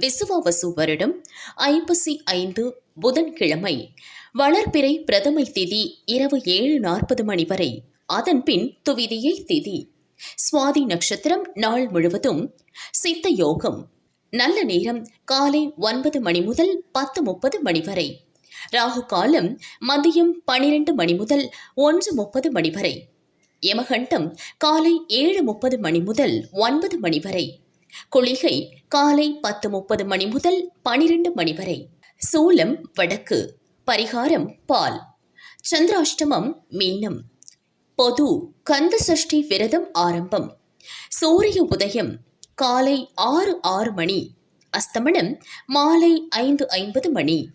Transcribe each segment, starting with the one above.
விசுவாவசு வருடம் ஐப்பசி ஐந்து புதன்கிழமை வளர்பிறை பிரதமை திதி இரவு ஏழு நாற்பது மணி வரை. அதன்பின் துவிதியை திதி. சுவாதி நட்சத்திரம் நாள் முழுவதும் சித்த யோகம். நல்ல நேரம் காலை ஒன்பது மணி முதல் பத்து முப்பது மணி வரை. ராகு காலம் மதியம் பனிரெண்டு மணி முதல் ஒன்று முப்பது மணி வரை. யமகண்டம் காலை ஏழு முப்பது மணி முதல் ஒன்பது மணி வரை. குளிகை காலை பத்து முப்பது மணி முதல் பனிரெண்டு மணி வரை. சூலம் வடக்கு பரிகாரம் பால். சந்திராஷ்டமம் மீனம். பொது கந்த சஷ்டி விரதம் ஆரம்பம். சூரிய உதயம் காலை ஆறு ஆறு மணி. அஸ்தமனம் மாலை ஐந்து ஐம்பது மணி.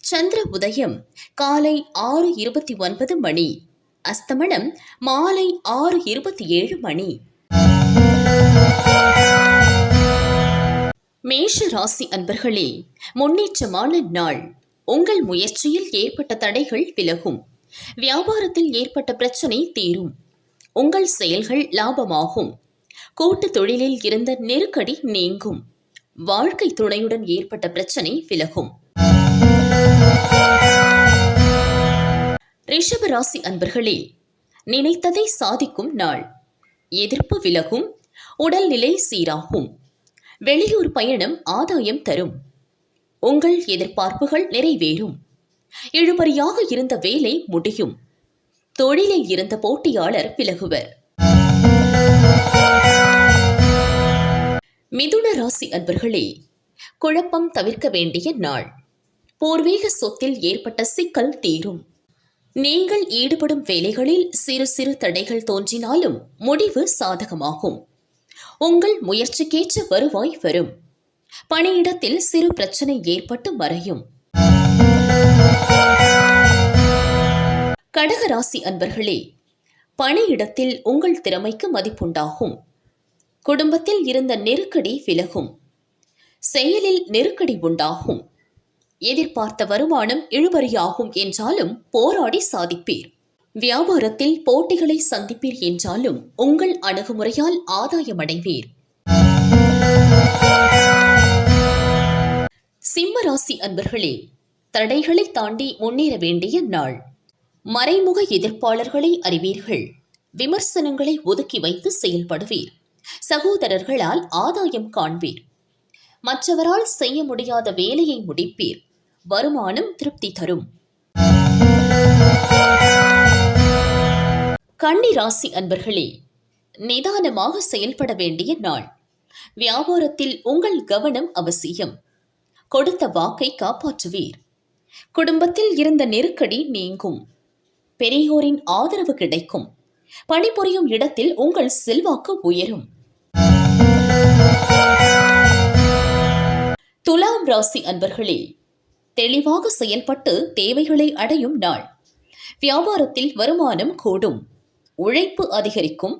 சந்திர உதயம் காலை ஆறு இருபத்தி ஒன்பது மணி. அஸ்தமனம் மாலை ஆறு இருபத்தி ஏழு மணி. மேஷ ராசி அன்பர்களே முன்னேற்றமான நாள். உங்கள் முயற்சியில் ஏற்பட்ட தடைகள் விலகும். வியாபாரத்தில் ஏற்பட்ட பிரச்சனை தீரும். உங்கள் செயல்கள் லாபமாகும். கூட்டு தொழிலில் இருந்த நெருக்கடி நீங்கும். வாழ்க்கை துணையுடன் ஏற்பட்ட பிரச்சனை விலகும். ரிஷப ராசி அன்பர்களே நினைத்ததை சாதிக்கும் நாள். எதிர்ப்பு விலகும். உடல்நிலை சீராகும். வெளியூர் பயணம் ஆதாயம் தரும். உங்கள் எதிர்பார்ப்புகள் நிறைவேறும். இழுபறியாக இருந்த வேலை முடியும். தொழிலில் இருந்த போட்டியாளர் விலகுவர். மிதுன ராசி அன்பர்களே குழப்பம் தவிர்க்க வேண்டிய நாள். பூர்வீக சொத்தில் ஏற்பட்ட சிக்கல் தீரும். நீங்கள் ஈடுபடும் வேலைகளில் சிறு சிறு தடைகள் தோன்றினாலும் முடிவு சாதகமாகும். உங்கள் முயற்சிக்கேற்ற வருவாய் வரும். பணியிடத்தில் சிறு பிரச்சனை ஏற்பட்டு மறையும். கடகராசி அன்பர்களே பணியிடத்தில் உங்கள் திறமைக்கு மதிப்புண்டாகும். குடும்பத்தில் இருந்த நெருக்கடி விலகும். செயலில் நெருக்கடி உண்டாகும். எதிர்பார்த்த வருமானம் இழுபறியாகும் என்றாலும் போராடி சாதிப்பீர். வியாபாரத்தில் போட்டிகளை சந்திப்பீர் என்றாலும் உங்கள் அணுகுமுறையால் ஆதாயமடைவீர். சிம்ம ராசி அன்பர்களே தடைகளை தாண்டி முன்னேற வேண்டிய நாள். மறைமுக எதிர்ப்பாளர்களை அறிவீர்கள். விமர்சனங்களை ஒதுக்கி வைத்து செயல்படுவீர். சகோதரர்களால் ஆதாயம் காண்பீர். மற்றவரால் செய்ய முடியாத வேலையை முடிப்பீர். வருமானம் திருப்தி தரும். கன்னி ராசி அன்பர்களே நிதானமாக செயல்பட வேண்டிய நாள். வியாபாரத்தில் உங்கள் கவனம் அவசியம். கொடுத்த வாக்கை காப்பாற்றுவீர். குடும்பத்தில் இருந்த நெருக்கடி நீங்கும். பெரியோரின் ஆதரவு கிடைக்கும். பணிபுரியும் இடத்தில் உங்கள் செல்வாக்கு உயரும். துலாம் ராசி அன்பர்களே தெளிவாக செயல்பட்டு தேவைகளை அடையும் நாள். வியாபாரத்தில் வருமானம் கூடும். உழைப்பு அதிகரிக்கும்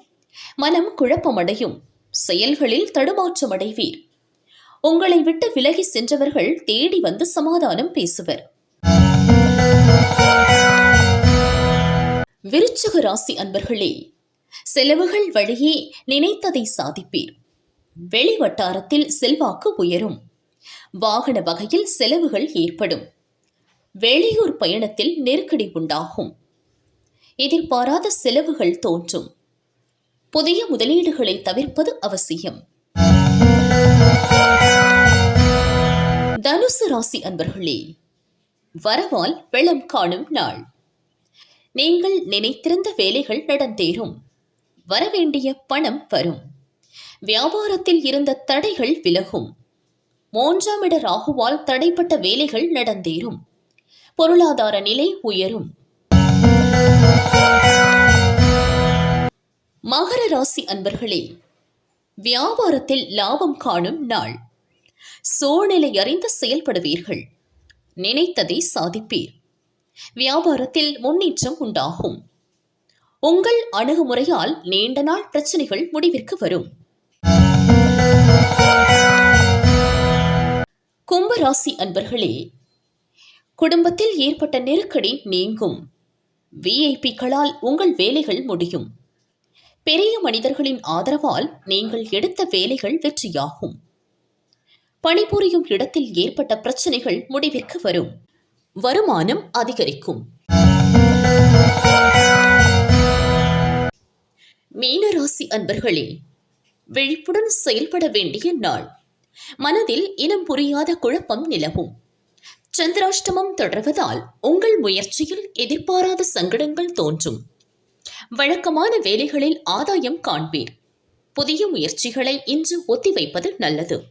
மனம் குழப்பமடையும் செயல்களில் தடுமாற்றம் அடைவீர் உங்களை விட்டு விலகி சென்றவர்கள் தேடி வந்து சமாதானம் பேசுவர். விருச்சக ராசி அன்பர்களே செலவுகள் வழியே நினைத்ததை சாதிப்பீர். வெளி வட்டாரத்தில் செல்வாக்கு உயரும். வாகன வகையில் செலவுகள் ஏற்படும். வெளியூர் பயணத்தில் நெருக்கடி உண்டாகும். எதிர்பாராத செலவுகள் தோன்றும். புதிய முதலீடுகளை தவிர்ப்பது அவசியம். தனுசு ராசி அன்பர்களே வரவால் வெள்ளம் காணும் நாள். நீங்கள் நினைத்திருந்த வேலைகள் நடந்தேறும். வரவேண்டிய பணம் வரும். வியாபாரத்தில் இருந்த தடைகள் விலகும். மூன்றாம் இட ராகுவால் தடைப்பட்ட வேலைகள் நடந்தேறும். பொருளாதார நிலை உயரும். மகர ராசி அன்பர்களே வியாபாரத்தில் லாபம் காணும் நாள். சூழ்நிலை அறிந்து செயல்படுவீர்கள். நினைத்ததை சாதிப்பீர். வியாபாரத்தில் முன்னேற்றம் உண்டாகும். உங்கள் அணுகுமுறையால் நீண்ட நாள் பிரச்சனைகள் முடிவிற்கு வரும். கும்பராசி அன்பர்களே குடும்பத்தில் ஏற்பட்ட நெருக்கடி நீங்கும். விஐபிக்களால் உங்கள் வேலைகள் முடியும். பெரிய மனிதர்களின் ஆதரவால் நீங்கள் எடுத்த வேலைகள் வெற்றியாகும். பணிபுரியும் இடத்தில் ஏற்பட்ட பிரச்சனைகள் முடிவிற்கு வரும். வருமானம் அதிகரிக்கும். மீனராசி அன்பர்களே விழிப்புடன் செயல்பட வேண்டிய நாள். மனதில் இனம் புரியாத குழப்பம் நிலவும். சந்திராஷ்டமம் தொடர்வதால் உங்கள் முயற்சியில் எதிர்பாராத சங்கடங்கள் தோன்றும். வழக்கமான வேலைகளில் ஆதாயம் காண்பீர். புதிய முயற்சிகளை இன்று ஒத்திவைப்பது நல்லது.